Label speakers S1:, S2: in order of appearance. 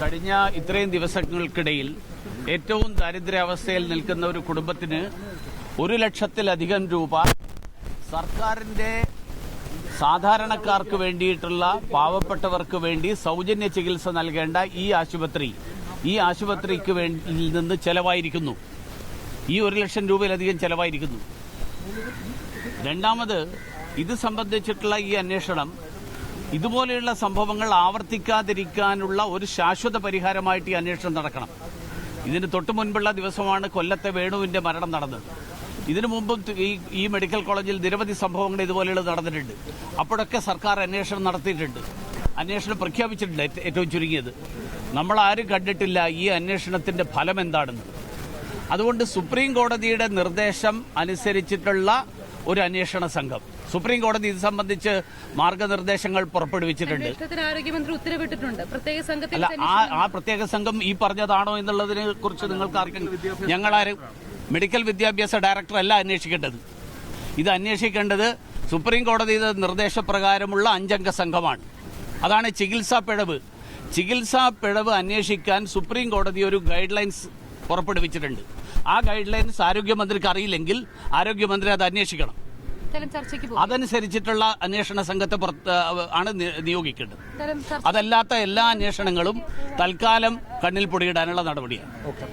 S1: കഴിഞ്ഞ ഇത്രയും ദിവസങ്ങൾക്കിടയിൽ ഏറ്റവും ദാരിദ്ര്യാവസ്ഥയിൽ നിൽക്കുന്ന ഒരു കുടുംബത്തിന് ഒരു ലക്ഷത്തിലധികം രൂപ സർക്കാരിന്റെ സാധാരണക്കാർക്ക് വേണ്ടിയിട്ടുള്ള പാവപ്പെട്ടവർക്ക് വേണ്ടി സൗജന്യ ചികിത്സ നൽകേണ്ട ഈ ആശുപത്രി ഈ ആശുപത്രിക്ക് വേണ്ടി നിന്ന് ചെലവായിരിക്കുന്നു. ഈ ഒരു ലക്ഷം രൂപയിലധികം ചെലവായിരിക്കുന്നു. രണ്ടാമത് ഇത് സംബന്ധിച്ചിട്ടുള്ള ഈ അന്വേഷണം ഇതുപോലെയുള്ള സംഭവങ്ങൾ ആവർത്തിക്കാതിരിക്കാനുള്ള ഒരു ശാശ്വത പരിഹാരമായിട്ട് ഈ അന്വേഷണം നടക്കണം. ഇതിന് തൊട്ടു മുൻപുള്ള ദിവസമാണ് കൊല്ലത്തെ വേണുവിന്റെ മരണം നടന്നത്. ഇതിനു മുമ്പും ഈ ഈ മെഡിക്കൽ കോളേജിൽ നിരവധി സംഭവങ്ങൾ ഇതുപോലെയുള്ള നടന്നിട്ടുണ്ട്. അപ്പോഴൊക്കെ സർക്കാർ അന്വേഷണം നടത്തിയിട്ടുണ്ട്. അന്വേഷണം പ്രഖ്യാപിച്ചിട്ടുണ്ട് ഏറ്റവും ചുരുങ്ങിയത്. നമ്മൾ ആരും കണ്ടിട്ടില്ല ഈ അന്വേഷണത്തിന്റെ ഫലം എന്താണെന്ന് അതുകൊണ്ട് സുപ്രീം കോടതിയുടെ നിർദ്ദേശം അനുസരിച്ചിട്ടുള്ള ഒരു അന്വേഷണ സംഘം. സുപ്രീം കോടതി ഇത് സംബന്ധിച്ച് മാർഗനിർദ്ദേശങ്ങൾ പുറപ്പെടുവിച്ചിട്ടുണ്ട്.
S2: ആരോഗ്യമന്ത്രി ഉത്തരവിട്ടിട്ടുണ്ട്. പ്രത്യേക സംഘത്തിൽ
S1: ആ പ്രത്യേക സംഘം ഈ പറഞ്ഞതാണോ എന്നുള്ളതിനെ കുറിച്ച് നിങ്ങൾക്ക് ആർക്കും ഞങ്ങളാരും മെഡിക്കൽ വിദ്യാഭ്യാസ ഡയറക്ടർ അല്ല അന്വേഷിക്കേണ്ടത്. ഇത് അന്വേഷിക്കേണ്ടത് സുപ്രീം കോടതിയുടെ നിർദ്ദേശപ്രകാരമുള്ള അഞ്ചംഗ സംഘമാണ്. അതാണ് ചികിത്സാ പിഴവ്. ചികിത്സാ പിഴവ് അന്വേഷിക്കാൻ സുപ്രീം കോടതി ഒരു ഗൈഡ് ലൈൻസ് പുറപ്പെടുവിച്ചിട്ടുണ്ട്. ആ ഗൈഡ് ലൈൻസ് ആരോഗ്യമന്ത്രിക്ക് അറിയില്ലെങ്കിൽ ആരോഗ്യമന്ത്രി അത് അന്വേഷിക്കണം. അതനുസരിച്ചിട്ടുള്ള അന്വേഷണ സംഘത്തെ പുറത്ത് ആണ് നിയോഗിക്കേണ്ടത്. അതല്ലാത്ത എല്ലാ അന്വേഷണങ്ങളും തൽക്കാലം കണ്ണിൽ പൊടിയിടാനുള്ള നടപടിയാണ്.